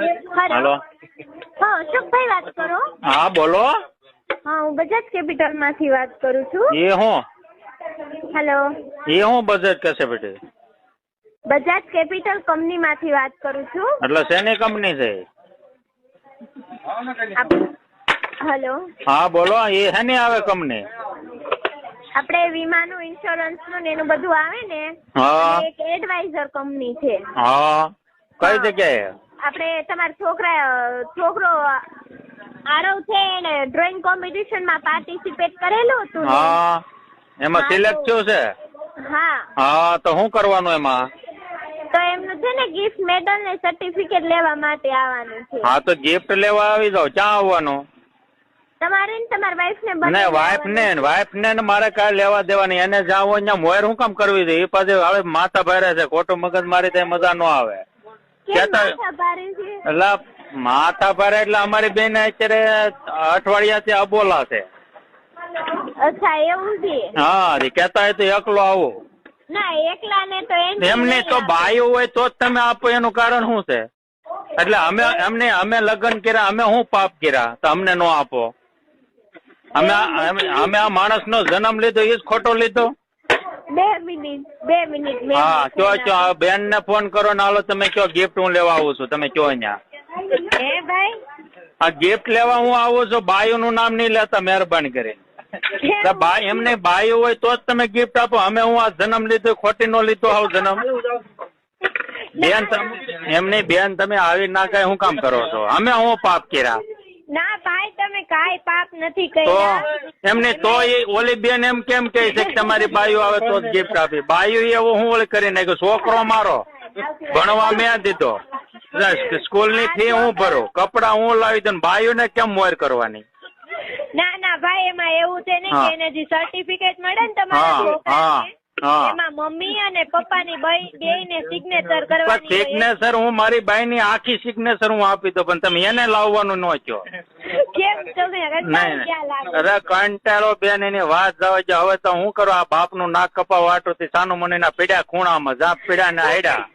હાલો. હા અશોકભાઈ વાત કરો. હા બોલો. હા હું બજાજ કેપિટલમાંથી વાત કરું છું. એ હું? હેલો. એ હું Bajaj Capital? Bajaj Capital company માંથી વાત કરું છું. એટલે શેની કંપની છે? હેલો. હા બોલો એ શેની આવે કંપની? આપણે વીમાનું ઇન્સ્યોરન્સ ને એનું બધું આવે ને. એક એડવાઇઝર કંપની છે. હા. કઈ જગ્યાએ? આપણે તમારા છોકરા છોકરો આરવ છે એને ડ્રોઈંગ કોમ્પિટિશનમાં પાર્ટિસિપેટ કરેલું હતું હા એમાં સિલેક્ટ થયો છે? હા. હા તો શું કરવાનું એમાં? તો એમનું છે ને ગિફ્ટ મેડલ ને સર્ટિફિકેટ લેવા માટે આવવાનું છે. હા તો ગિફ્ટ લેવા આવી જાવ ક્યાં આવવાનું? તમારે ને તમારા વાઈફ ને અને વાઈફ ને વાઈફ ને ને મારે કાંઈ લેવા દેવાની. એને જાવ હોય મોયર હું કામ કરવી છે એ પાછી હવે માથા ભરે છે. ખોટું મગજ મારી તો મજા ન આવે. એટલે માથા ભારે એટલે અમારી બેન અત્યારે અઠવાડિયાથી અબોલા છે. અચ્છા એવું છે? હા કેતા હોય તો એકલો આવો. ના એકલા ને તો એમને તો આપે. હોય તો જ તમે આપો એનું કારણ શું છે? એટલે અમે અમને અમે લગ્ન કર્યા અમે શું પાપ કર્યા? તો અમને નો આપો. અમે અમે આ માણસ નો જન્મ લીધો એ જ ખોટો લીધો? બે મિનિટ બે મિનિટ હા. કયો કયો બેન ને ફોન કરો ને હાલો તમે કયો ગિફ્ટ હું લેવા આવું છું તમે કયો અહીંયા. હે ભાઈ? આ ગિફ્ટ લેવા હું આવું છું બાયુ નું નામ નહીં લેતા મહેરબાની કરી ભાઈ એમને બાયું હોય તો જ તમે ગિફ્ટ આપો. અમે હું આ જન્મ લીધો ખોટી નો લીધો આવું જન્મ. બેન એમની બેન તમે આવી ના કઈ હું કામ કરો છો? અમે હું પાપ કર્યા? ભાઈ તમે કાઈ પાપ નથી કર્યા. એમને તો એ ઓલી બેન એમ કેમ કહે છે કે તમારી બાયુ આવે તો જ ગિફ્ટ આપી. બાયુ એવું હું ઓલી કરી નાખ્યું? છોકરો મારો. ભણવા મેં દીધો. સ્કૂલની ફી હું ભરું. કપડા હું લાવી દઉં બાયુ ને કેમ મોર કરવાની? ના ના ભાઈ એમાં એવું છે ને કે એને જે સર્ટિફિકેટ મળે ને તમારા. એમાં મમ્મી અને પપ્પાની બે ને સિગ્નેચર કરવાની સિગ્નેચર હું મારી બાઈ ની આખી સિગ્નેચર હું આપી દઉં પણ તમે એને લાવવાનું ન કહો. કેમ તમે ક્યાં? અરે કંટાળો બેન એની વાત જાવ હવે તો હું કરો આ બાપનું નાક કપાવ વાટું થી સાનું મને પીડ્યા ખૂણામાં જા પીડ્યા ને હાડ્યા